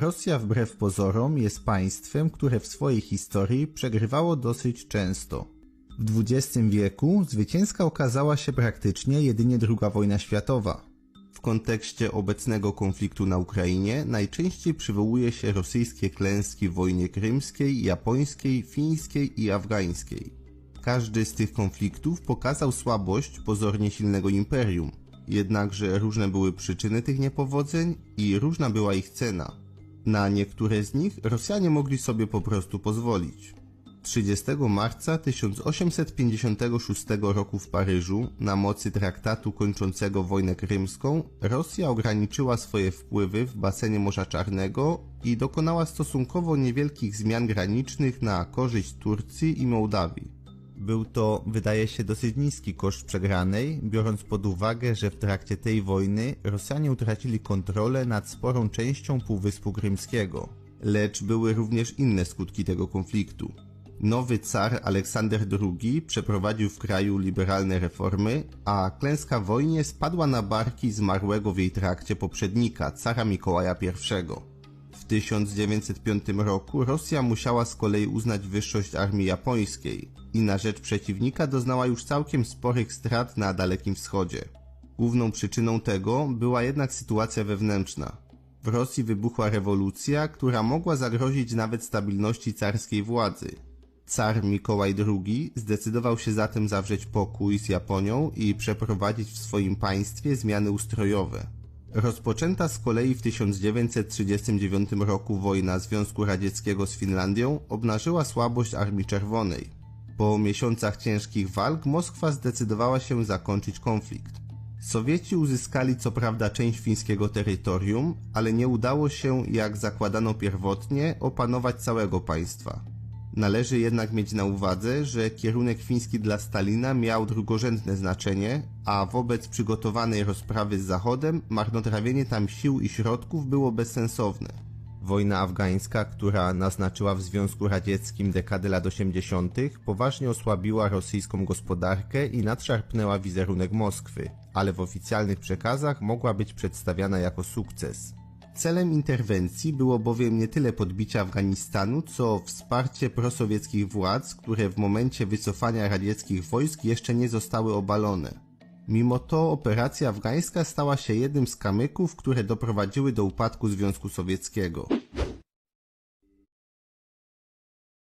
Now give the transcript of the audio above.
Rosja wbrew pozorom jest państwem, które w swojej historii przegrywało dosyć często. W XX wieku zwycięska okazała się praktycznie jedynie II wojna światowa. W kontekście obecnego konfliktu na Ukrainie najczęściej przywołuje się rosyjskie klęski w wojnie krymskiej, japońskiej, fińskiej i afgańskiej. Każdy z tych konfliktów pokazał słabość pozornie silnego imperium, jednakże różne były przyczyny tych niepowodzeń i różna była ich cena. Na niektóre z nich Rosjanie mogli sobie po prostu pozwolić. 30 marca 1856 roku w Paryżu, na mocy traktatu kończącego wojnę krymską, Rosja ograniczyła swoje wpływy w basenie Morza Czarnego i dokonała stosunkowo niewielkich zmian granicznych na korzyść Turcji i Mołdawii. Był to, wydaje się, dosyć niski koszt przegranej, biorąc pod uwagę, że w trakcie tej wojny Rosjanie utracili kontrolę nad sporą częścią Półwyspu Krymskiego. Lecz były również inne skutki tego konfliktu. Nowy car Aleksander II przeprowadził w kraju liberalne reformy, a klęska wojnie spadła na barki zmarłego w jej trakcie poprzednika, cara Mikołaja I. W 1905 roku Rosja musiała z kolei uznać wyższość armii japońskiej i na rzecz przeciwnika doznała już całkiem sporych strat na Dalekim Wschodzie. Główną przyczyną tego była jednak sytuacja wewnętrzna. W Rosji wybuchła rewolucja, która mogła zagrozić nawet stabilności carskiej władzy. Car Mikołaj II zdecydował się zatem zawrzeć pokój z Japonią i przeprowadzić w swoim państwie zmiany ustrojowe. Rozpoczęta z kolei w 1939 roku wojna Związku Radzieckiego z Finlandią obnażyła słabość Armii Czerwonej. Po miesiącach ciężkich walk Moskwa zdecydowała się zakończyć konflikt. Sowieci uzyskali co prawda część fińskiego terytorium, ale nie udało się, jak zakładano pierwotnie, opanować całego państwa. Należy jednak mieć na uwadze, że kierunek fiński dla Stalina miał drugorzędne znaczenie, a wobec przygotowanej rozprawy z Zachodem marnotrawienie tam sił i środków było bezsensowne. Wojna afgańska, która naznaczyła w Związku Radzieckim dekadę lat 80., poważnie osłabiła rosyjską gospodarkę i nadszarpnęła wizerunek Moskwy, ale w oficjalnych przekazach mogła być przedstawiana jako sukces. Celem interwencji było bowiem nie tyle podbicie Afganistanu, co wsparcie prosowieckich władz, które w momencie wycofania radzieckich wojsk jeszcze nie zostały obalone. Mimo to operacja afgańska stała się jednym z kamyków, które doprowadziły do upadku Związku Sowieckiego.